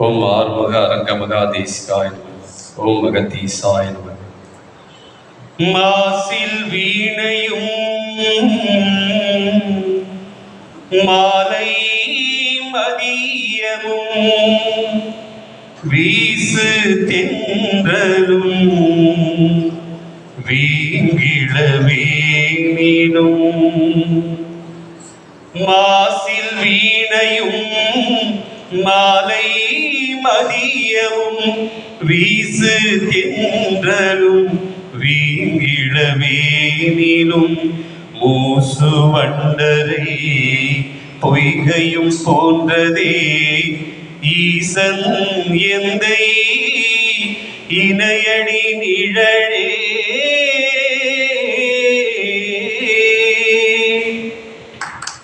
ஓம் ஆறுமுக அரங்க மகாதேசிகாய ஓம் மகதீசாய் மாசில் வீணையும் மாலை மதியமும் வீசு தென்றலும் வீங்கிழவேனும் மாசில் வீணையும் மா மதியமும் வீசு தென்றலும் வீங்கிழவேனிலும் மூசு வண்டரை பொய்கையும் போன்றதே ஈசன் எந்தை இணையடி நிழழே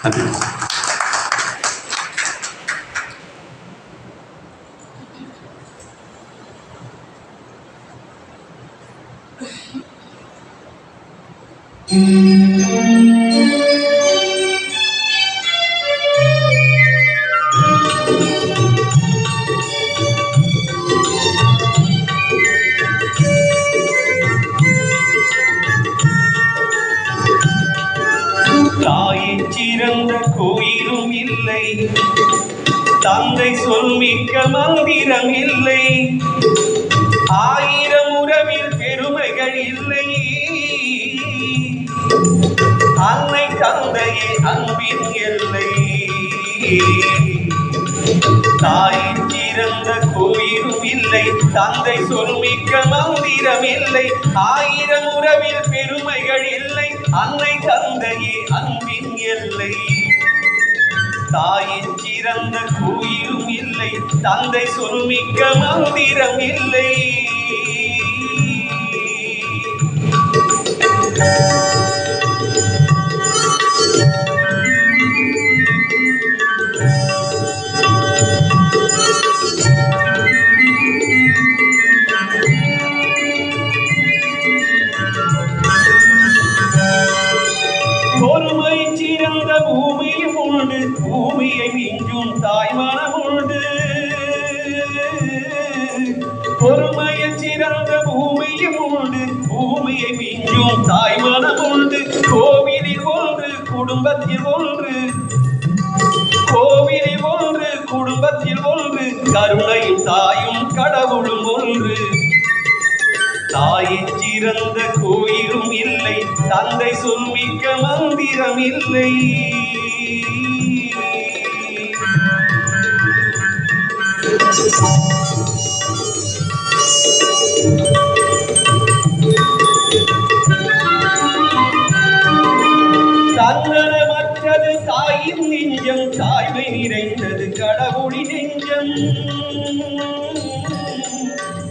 நன்றி. தாயைச் சிறந்த கோயிலும் இல்லை. தந்தை சொல்மிக்க மந்திரம் இல்லை. ஆயிரம் தந்தையே அன்பின் எல்லை. தாயின் சிறந்த கோயிலும் இல்லை தந்தை சொல்மிக்க மந்திரம் இல்லை ஆயிரம் உறவில் பெருமைகள் இல்லை அன்னை தந்தையே அன்பின் எல்லை. தாயின் சிறந்த கோயிலும் இல்லை தந்தை சொல்மிக்க மந்திரம் இல்லை பூமியும் உண்டு பூமியை மிஞ்சும் தாய்மனம் உண்டு கோவிலில் ஒன்று குடும்பத்தில் ஒன்று. கோவிலில் ஒன்று குடும்பத்தில் ஒன்று கருணையும் தாயும் கடவுளும் ஒன்று. தாயின் சிறந்த கோயிலும் இல்லை தந்தை சொல்மிக்க மந்திரம் இல்லை. தன்னலமற்றது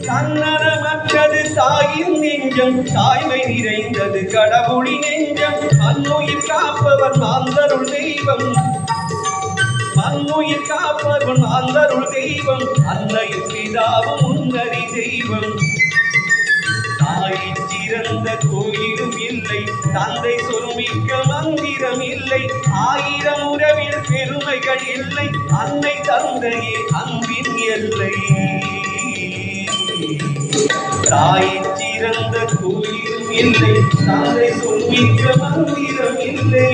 தன்னலமற்றது தாயின் நெஞ்சம் தாய்மை நிறைந்தது கடவுளி நெஞ்சம். அன்னுயிர் காப்பவர் அந்தருள் தெய்வம். மண்ணுயிர் காப்பவன் மாந்தருள் தெய்வம். அன்னையின் பிதாவும் முன்னறி தெய்வம். தாயின் சிறந்த கோயிலும் இல்லை. தந்தை சொல்மிக்க மந்திரம் இல்லை. ஆயிரம் உறவில் பெருமைகள் இல்லை. அன்னை தந்தையே அன்பின் எல்லை. தாயை திறந்த கோயிலும் இல்லை. தந்தை சொல்மிக்க மந்திரம் இல்லை.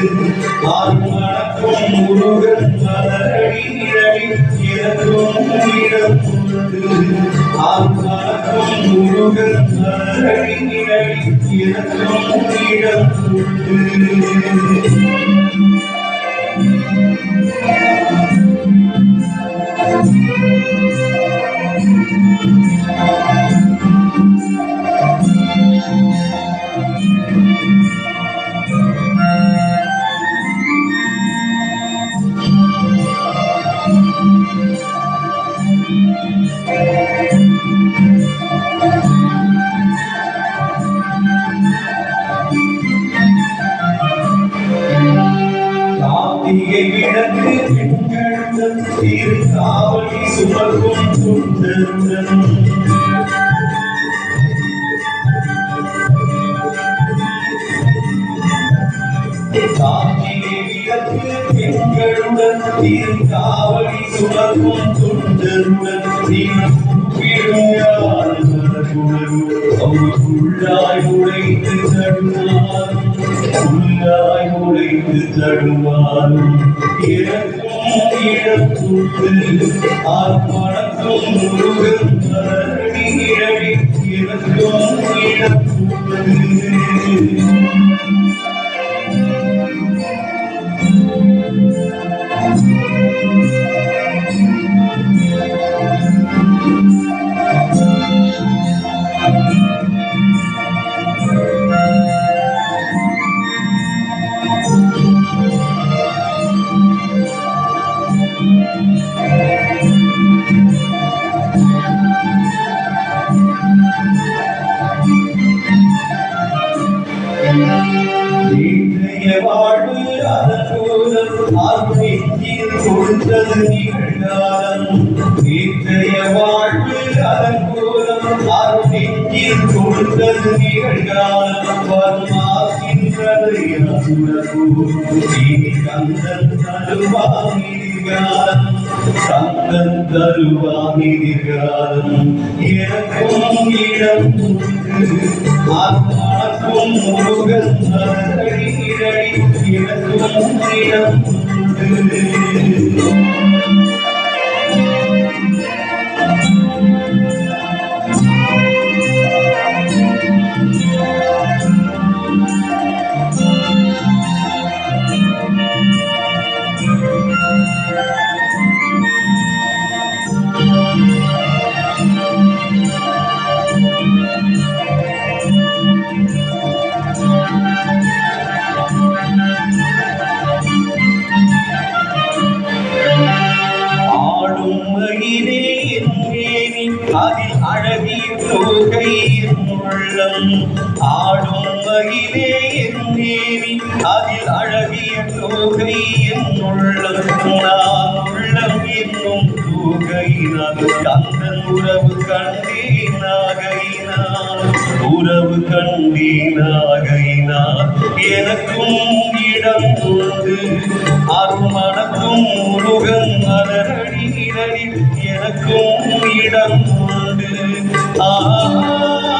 உண்டு ஆர்மணக்கும் முருகன் மலரடி நிழலில் எனக்கும் இடம் உண்டு ஆர்மணக்கும் முருகன் மலரடி நிழலில் எனக்கும் இடம் உண்டு கார்த்திகை விளக்கு பெண்களுடன் சுமக்கும் பெண்களுடன் திரு காவலி சுமக்கும் சுந்தருடன் உள்ளாய் உழைத்து தடுமாறும் உள்ளாய் உழைத்து தடுமாறும் எனக்கும் இடத்துண்டு ஆர்ப்பணக்கும் முருகன் மலரடி நிழலி எனக்கும் இடத்துண்டு வாழ்வு அதற்கோதல் ஆர்வத்தில் கொடுத்தது நிகழ்காலம் இன்றைய வாழ்வு அதற்கோதல் ஆர்வத்தில் கொடுத்தது நிகழ்காலம் வருமாகின்றது இனி கந்தன் தருவாமிகாலம் கந்தன் தருவாமிகாலம் எனக்கும் இடம் உண்டு ஆத்மாக்கும் முருகன் எனக்கும் இடம் உண்டு. தோகை உள்ளம் ஆடும் வகிலே என் என்றேனி அதில் அழகிய தோகை என் உள்ளம் நான் உள்ளம் என்னும் தூகையினால் கந்தன் உறவு கண்டேனாகையினால் உறவு கண்டேனாகையினால் எனக்கும் இடம் உண்டு. அருமணக்கும் முருகன் மலரடி எனக்கும் இடம் உண்டு